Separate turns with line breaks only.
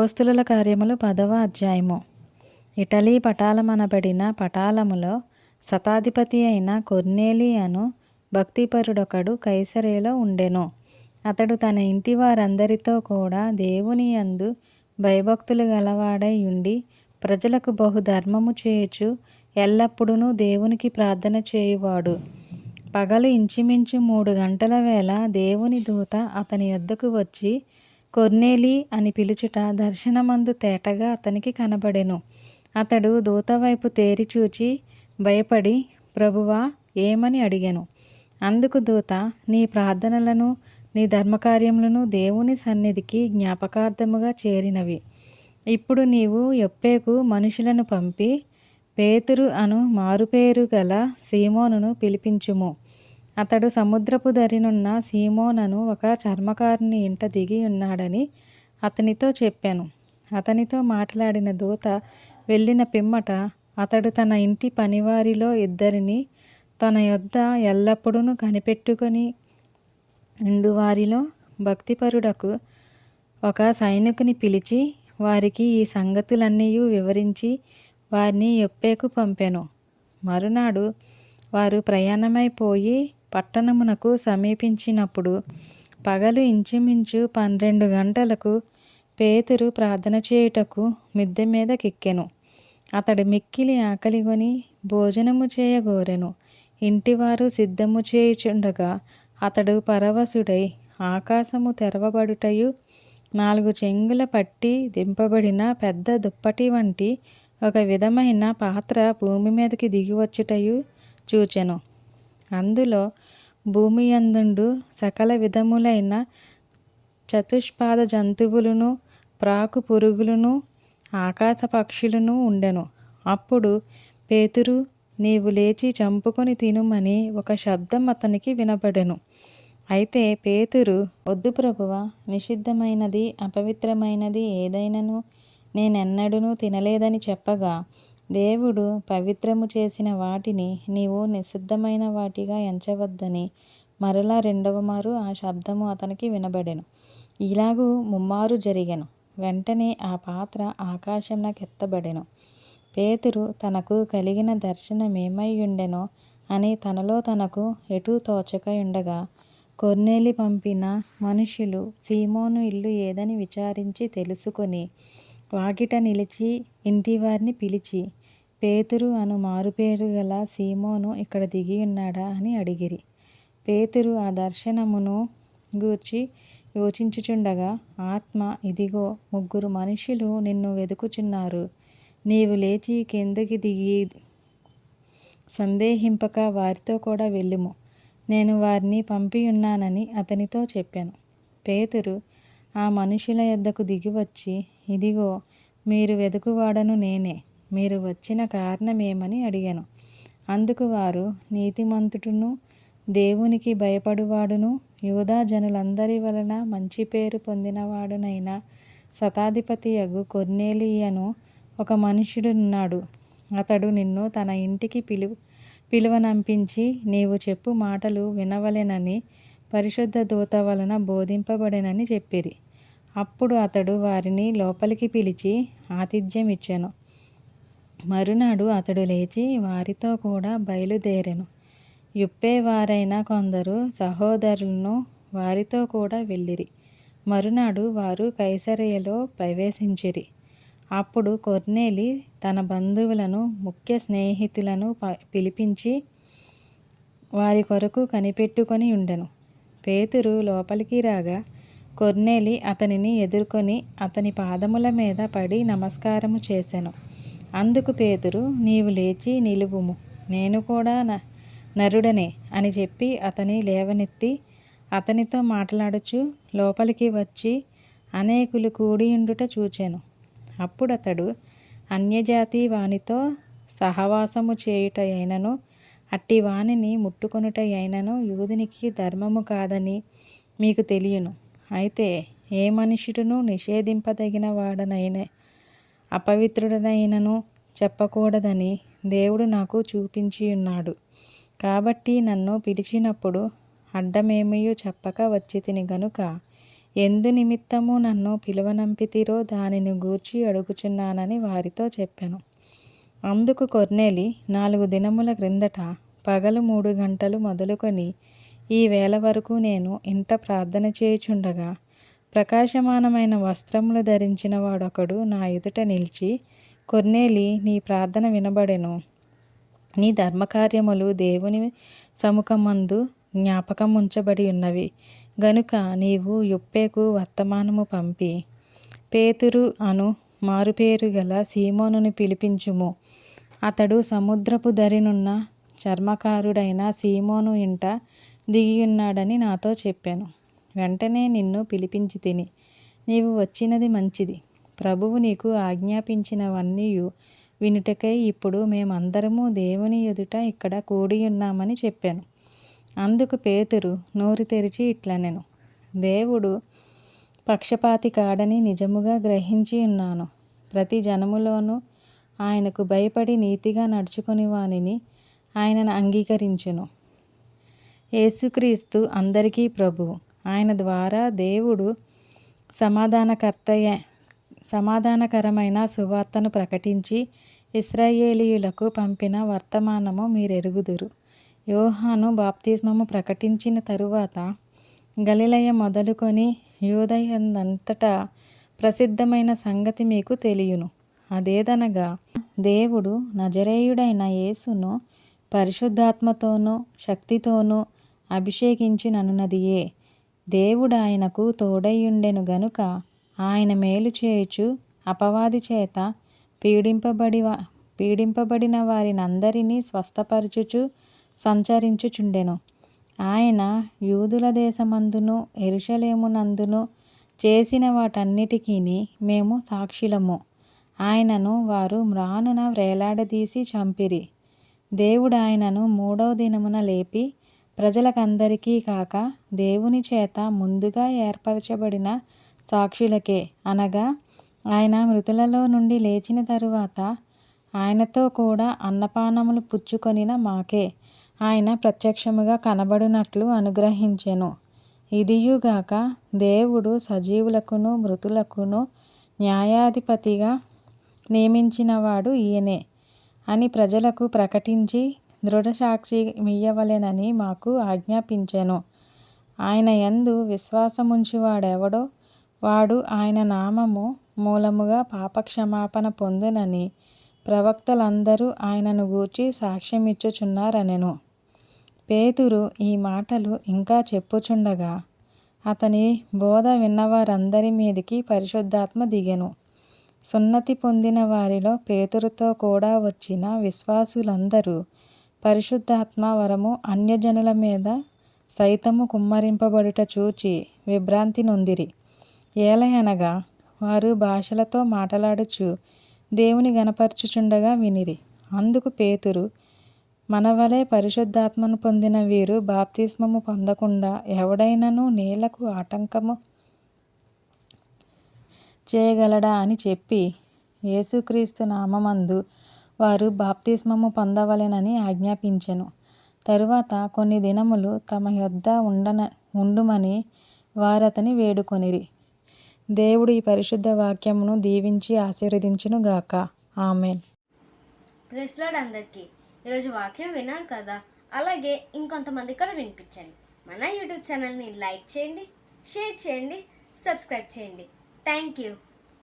అపోస్తుల కార్యములు పదవ అధ్యాయము. ఇటలీ పటాలమనబడిన పటాలములో శతాధిపతి అయిన కొర్నేలి అను భక్తిపరుడొకడు కైసరేలో ఉండెను. అతడు తన ఇంటి వారందరితో కూడా దేవుని యందు భయభక్తులు గలవాడై ఉండి ప్రజలకు బహు ధర్మము చేయుచు ఎల్లప్పుడూ దేవునికి ప్రార్థన చేయువాడు. పగలు ఇంచుమించు మూడు గంటల వేళ దేవుని దూత అతని యొద్దకు వచ్చి కొర్నేలి అని పిలుచుట దర్శనమందు తేటగా అతనికి కనబడెను. అతడు దూత వైపు తేరి చూచి భయపడి ప్రభువా ఏమని అడిగాను? అందుకు దూత నీ ప్రార్థనలను నీ ధర్మకార్యములను దేవుని సన్నిధికి జ్ఞాపకార్థముగా చేరినవి. ఇప్పుడు నీవు యొప్పేకు మనుషులను పంపి పేతురు అను మారుపేరు గల సీమోనును పిలిపించుము. అతడు సముద్రపు దరినున్న సీమోనను ఒక చర్మకారుని ఇంట దిగి ఉన్నాడని అతనితో చెప్పాను. అతనితో మాట్లాడిన దూత వెళ్ళిన పిమ్మట అతడు తన ఇంటి పనివారిలో ఇద్దరిని తన యొద్ద ఎల్లప్పుడూ కనిపెట్టుకొని ఇండువారిలో భక్తిపరుడకు ఒక సైనికుని పిలిచి వారికి ఈ సంగతులన్నీ వివరించి వారిని యొప్పేకు పంపాను. మరునాడు వారు ప్రయాణమైపోయి పట్టణమునకు సమీపించినప్పుడు పగలు ఇంచుమించు పన్నెండు గంటలకు పేతురు ప్రార్థన చేయుటకు మిద్దె మీదకెక్కెను అతడు మిక్కిలి ఆకలిగొని భోజనము చేయగోరెను. ఇంటివారు సిద్ధము చేయుచుండగా అతడు పరవశుడై ఆకాశము తెరవబడుటయు నాలుగు చెంగుల పట్టి దింపబడిన పెద్ద దుప్పటి వంటి ఒక విధమైన పాత్ర భూమి మీదకి దిగివచ్చుటయు చూచెను. అందులో భూమి యందుండు సకల విధములైన చతుష్పాద జంతువులను ప్రాకు పురుగులను ఆకాశ పక్షులను ఉండెను. అప్పుడు పేతురు నీవు లేచి చంపుకొని తినుమని ఒక శబ్దం అతనికి వినబడెను. అయితే పేతురు వద్దు ప్రభువ నిషిద్ధమైనది అపవిత్రమైనది ఏదైనను నేనెన్నడూ తినలేదని చెప్పగా దేవుడు పవిత్రము చేసిన వాటిని నీవు నిషిద్ధమైన వాటిగా ఎంచవద్దని మరలా రెండవ మారు ఆ శబ్దము అతనికి వినబడెను. ఇలాగూ ముమ్మారు జరిగెను. వెంటనే ఆ పాత్ర ఆకాశంలోకెత్తబడెను పేతురు తనకు కలిగిన దర్శనమేమైయుండెనో అని తనలో తనకు ఎటూ తోచకయుండగా ఉండగా కొర్నేలి పంపిన మనుషులు సీమోను ఇల్లు ఏదని విచారించి తెలుసుకొని వాకిట నిలిచి ఇంటివారిని పిలిచి పేతురు అను మారుపేరు గల సీమోను ఇక్కడ దిగి ఉన్నాడా అని అడిగిరి. పేతురు ఆ దర్శనమును గూర్చి యోచించుచుండగా ఆత్మ ఇదిగో ముగ్గురు మనుషులు నిన్ను వెదుకుచున్నారు. నీవు లేచి కిందకి దిగి సందేహింపక వారితో కూడా వెళ్ళుము. నేను వారిని పంపి ఉన్నానని అతనితో చెప్పాను. పేతురు ఆ మనుషుల యొద్దకు దిగివచ్చి ఇదిగో మీరు వెదుకువాడను నేనే. మీరు వచ్చిన కారణమేమని అడిగాను. అందుకు వారు నీతిమంతుడును దేవునికి భయపడువాడును యూదా జనులందరి వలన మంచి పేరు పొందినవాడునైన శతాధిపతి యగు కొర్నేలియను ఒక మనుషుడున్నాడు అతడు నిన్ను తన ఇంటికి పిలు పిలువనంపించి నీవు చెప్పు మాటలు వినవలెనని పరిశుద్ధ దూత వలన బోధింపబడెనని చెప్పిరి. అప్పుడు అతడు వారిని లోపలికి పిలిచి ఆతిథ్యం ఇచ్చాను మరునాడు అతడు లేచి వారితో కూడా బయలుదేరెను. యుప్పేవారైన కొందరు సహోదరులను వారితో కూడా వెళ్ళిరి. మరునాడు వారు కైసరయలో ప్రవేశించిరి. అప్పుడు కొర్నేలి తన బంధువులను ముఖ్య స్నేహితులను పిలిపించి వారి కొరకు కనిపెట్టుకొని ఉండెను. పేతురు లోపలికి రాగా కొర్నేలి అతనిని ఎదుర్కొని అతని పాదముల మీద పడి నమస్కారము చేసెను. అందుకు పేతురు నీవు లేచి నిలువుము. నేను కూడా నరుడనే అని చెప్పి అతని లేవనెత్తి అతనితో మాట్లాడుచు లోపలికి వచ్చి అనేకులు కూడియుండుట చూచాను. అప్పుడతడు అన్యజాతి వానితో సహవాసము చేయుట అయినను అట్టి వానిని ముట్టుకొనుట అయినను యూదునికి ధర్మము కాదని మీకు తెలియను. అయితే ఏ మనుషుడును నిషేధింపదగిన వాడనైనా అపవిత్రుడనైనను చెప్పకూడదని దేవుడు నాకు చూపించి ఉన్నాడు. కాబట్టి నన్ను పిలిచినప్పుడు అడ్డమేమయూ చెప్పక వచ్చితిని గనుక ఎందు నిమిత్తము నన్ను పిలువనంపితిరో దానిని గూర్చి అడుగుచున్నానని వారితో చెప్పాను. అందుకు కొర్నేలి నాలుగు దినముల క్రిందట పగలు మూడు గంటలు మొదలుకొని ఈ వేళ వరకు నేను ఇంట ప్రార్థన చేయుచుండగా ప్రకాశమానమైన వస్త్రములు ధరించిన వాడొకడు నా ఎదుట నిలిచి కొర్నేలి నీ ప్రార్థన వినబడెను. నీ ధర్మకార్యములు దేవుని సముఖమందు జ్ఞాపకం ఉంచబడి ఉన్నవి. గనుక నీవు యొప్పేకు వర్తమానము పంపి పేతురు అను మారుపేరు గల సీమోనుని పిలిపించుము. అతడు సముద్రపు దరినున్న చర్మకారుడైన సీమోను ఇంట దిగియున్నాడని నాతో చెప్పాను. వెంటనే నిన్ను పిలిపించి తిని. నీవు వచ్చినది మంచిది. ప్రభువు నీకు ఆజ్ఞాపించినవన్నీయు వినుటకై ఇప్పుడు మేమందరము దేవుని ఎదుట ఇక్కడ కూడి ఉన్నామని చెప్పాను. అందుకు పేతురు నోరు తెరిచి ఇట్లనెను. దేవుడు పక్షపాతి కాడని నిజముగా గ్రహించి ఉన్నాను. ప్రతి జనములోనూ ఆయనకు భయపడి నీతిగా నడుచుకుని వానిని ఆయనను అంగీకరించును. యేసుక్రీస్తు అందరికీ ప్రభువు. ఆయన ద్వారా దేవుడు సమాధానకర్తయ సమాధానకరమైన సువార్తను ప్రకటించి ఇస్రాయేలీయులకు పంపిన వర్తమానము మీరెరుగుదురు. యోహాను బాప్తిస్మము ప్రకటించిన తరువాత గలిలయ మొదలుకొని యూదయందంతటా ప్రసిద్ధమైన సంగతి మీకు తెలియను. అదేదనగా దేవుడు నజరేయుడైన యేసును పరిశుద్ధాత్మతోనూ శక్తితోనూ అభిషేకించిననున్నదియే. దేవుడు ఆయనకు తోడయ్యుండెను గనుక ఆయన మేలు చేయుచు అపవాది చేత పీడింపబడి పీడింపబడిన వారినందరినీ స్వస్థపరచుచు సంచరించుచుండెను. ఆయన యూదుల దేశమందును ఎరుషలేమునందును చేసిన వాటన్నిటికీ మేము సాక్షులము. ఆయనను వారు మ్రానున వ్రేలాడదీసి చంపిరి. దేవుడు ఆయనను మూడవ దినమున లేపి ప్రజలకందరికీ కాక దేవుని చేత ముందుగా ఏర్పరచబడిన సాక్షులకే అనగా ఆయన మృతులలో నుండి లేచిన తరువాత ఆయనతో కూడా అన్నపానములు పుచ్చుకొనిన మాకే ఆయన ప్రత్యక్షముగా కనబడినట్లు అనుగ్రహించెను. ఇదియుగాక దేవుడు సజీవులకును మృతులకును న్యాయాధిపతిగా నియమించినవాడు ఈయనే అని ప్రజలకు ప్రకటించి దృఢసాక్షి మియ్యవలెనని మాకు ఆజ్ఞాపించెను. ఆయన యందు విశ్వాసముంచువాడెవడో వాడు ఆయన నామము మూలముగా పాపక్షమాపణ పొందునని ప్రవక్తలందరూ ఆయనను గూర్చి సాక్ష్యమిచ్చుచున్నారనెను. పేతురు ఈ మాటలు ఇంకా చెప్పుచుండగా అతని బోధ విన్నవారందరి మీదికి పరిశుద్ధాత్మ దిగెను. సున్నతి పొందిన వారిలో పేతురుతో కూడా వచ్చిన విశ్వాసులందరూ పరిశుద్ధాత్మ వరము అన్యజనుల మీద సైతము కుమ్మరింపబడుట చూచి విభ్రాంతి నొందిరి. ఏలయనగా వారు భాషలతో మాటలాడుచు దేవుని గనపరచుచుండగా వినిరి. అందుకు పేతురు మనవలే పరిశుద్ధాత్మను పొందిన వీరు బాప్తిస్మము పొందకుండా ఎవడైనను నీళ్ళకు ఆటంకము చేయగలడా అని చెప్పి యేసుక్రీస్తు నామమందు వారు బాప్తిస్మము పొందవలెనని ఆజ్ఞాపించెను. తరువాత కొన్ని దినములు తమ యొద్ద ఉండన ఉండుమని వారతని వేడుకొనిరి. దేవుడు ఈ పరిశుద్ధ వాక్యమును దీవించి ఆశీర్వదించునుగాక ఆమెన్.
ప్రెస్లాడ్ అందరికీ ఈరోజు వాక్యం విన్నారు కదా? అలాగే ఇంకొంతమంది కూడా వినిపించండి. మన యూట్యూబ్ ఛానల్ని లైక్ చేయండి షేర్ చేయండి సబ్స్క్రైబ్ చేయండి. Thank you.